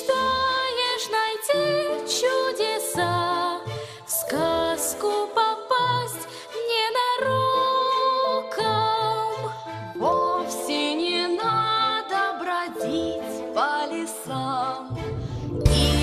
мечтаешь найти чудеса, в сказку попасть не ненароком. Вовсе не надо бродить по лесам. И